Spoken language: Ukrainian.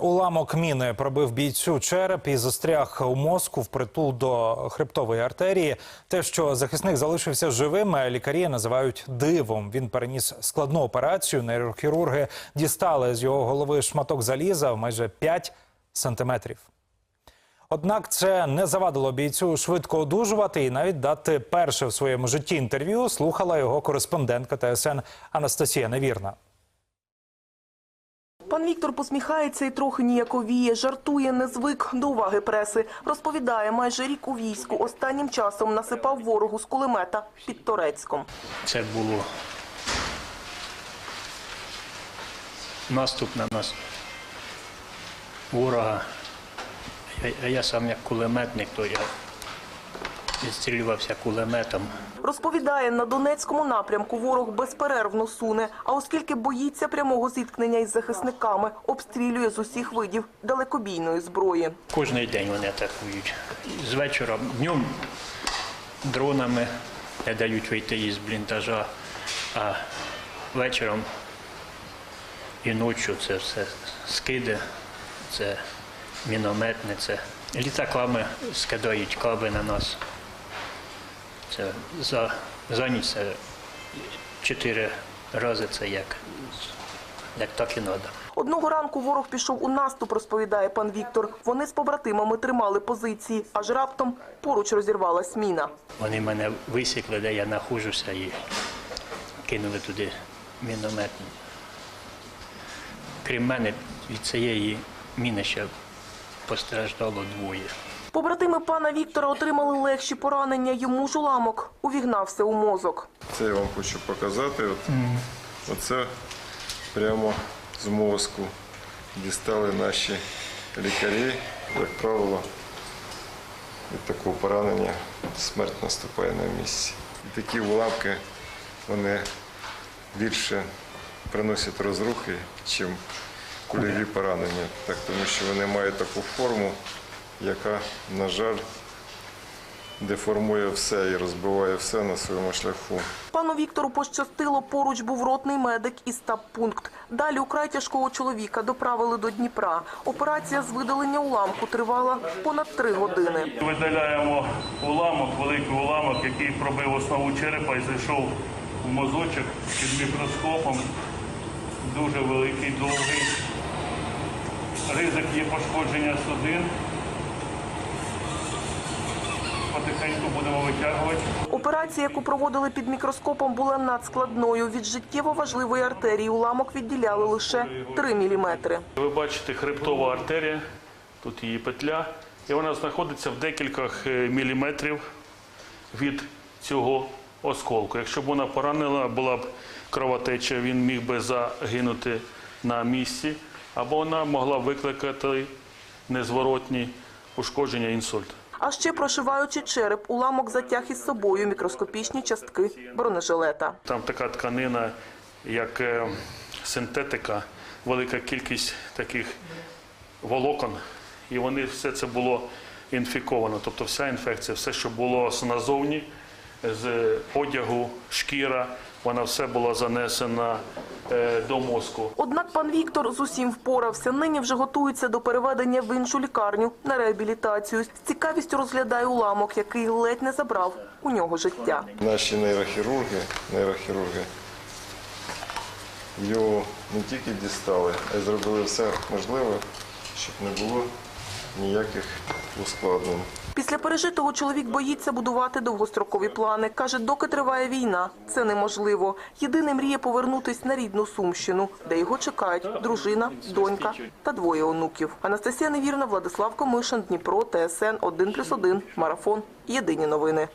Уламок міни пробив бійцю череп і застряг у мозку впритул до хребтової артерії. Те, що захисник залишився живим, лікарі називають дивом. Він переніс складну операцію. Нейрохірурги дістали з його голови шматок заліза в майже 5 сантиметрів. Однак це не завадило бійцю швидко одужувати і навіть дати перше в своєму житті інтерв'ю. Слухала його кореспондентка ТСН Анастасія Невірна. Пан Віктор посміхається і трохи ніяковіє, жартує, не звик до уваги преси. Розповідає, майже рік у війську останнім часом насипав ворогу з кулемета під Торецьком. Це було наступ на нас ворога. Я- сам як кулеметник, то я відстрілювався кулеметом. Розповідає, на Донецькому напрямку ворог безперервно суне, а оскільки боїться прямого зіткнення із захисниками, обстрілює з усіх видів далекобійної зброї. Кожний день вони атакують. З вечора, днем дронами не дають вийти із бліндажа, а вечором і ночі це все скиди, це мінометне, це літаками скидають каби на нас. Це за, за ніч це чотири рази це як, як так і треба. Одного ранку ворог пішов у наступ, розповідає пан Віктор. Вони з побратимами тримали позиції, аж раптом поруч розірвалась міна. Вони мене висікли, де я знаходжуся, і кинули туди міномет. Крім мене, від цієї міни ще постраждало двоє. Побратими пана Віктора отримали легші поранення. Йому ж уламок увігнався у мозок. Це я вам хочу показати. От, Оце прямо з мозку дістали наші лікарі. Як правило, від такого поранення смерть наступає на місці. І такі уламки вони більше приносять розрухи, ніж кульові поранення. Так, тому що вони мають таку форму, яка, на жаль, деформує все і розбиває все на своєму шляху. Пану Віктору пощастило, поруч був ротний медик і стаб-пункт. Далі украй тяжкого чоловіка доправили до Дніпра. Операція з видалення уламку тривала понад три години. Видаляємо уламок, великий уламок, який пробив основу черепа і зайшов в мозочок під мікроскопом. Дуже великий, довгий. Ризик є пошкодження судин. Потихеньку будемо витягувати. Операція, яку проводили під мікроскопом, була надскладною. Від життєво важливої артерії уламок відділяли лише 3 міліметри. Ви бачите хребтова артерія, тут її петля, і вона знаходиться в декількох е, міліметрів від цього осколку. Якщо б вона поранена, була б кровотеча, він міг би загинути на місці, або вона могла б викликати незворотні ушкодження інсульт. А ще прошиваючи череп, уламок затяг із собою мікроскопічні частки бронежилета. Там така тканина, як е, синтетика, велика кількість таких волокон, і вони все це було інфіковано. Тобто вся інфекція, все, що було назовні, з одягу, шкіра, вона все була занесена до мозку. Однак пан Віктор з усім впорався. Нині вже готується до переведення в іншу лікарню на реабілітацію. З цікавістю розглядає уламок, який ледь не забрав у нього життя. Наші нейрохірурги, нейрохірурги його не тільки дістали, а й зробили все можливе, щоб не було ніяких ускладнень. Після пережитого чоловік боїться будувати довгострокові плани. Каже, доки триває війна, це неможливо. Єдине мріє повернутись на рідну Сумщину, де його чекають дружина, донька та двоє онуків. Анастасія Невірна, Владислав Комишин, Дніпро, ТСН 1+,1, Марафон. Єдині новини.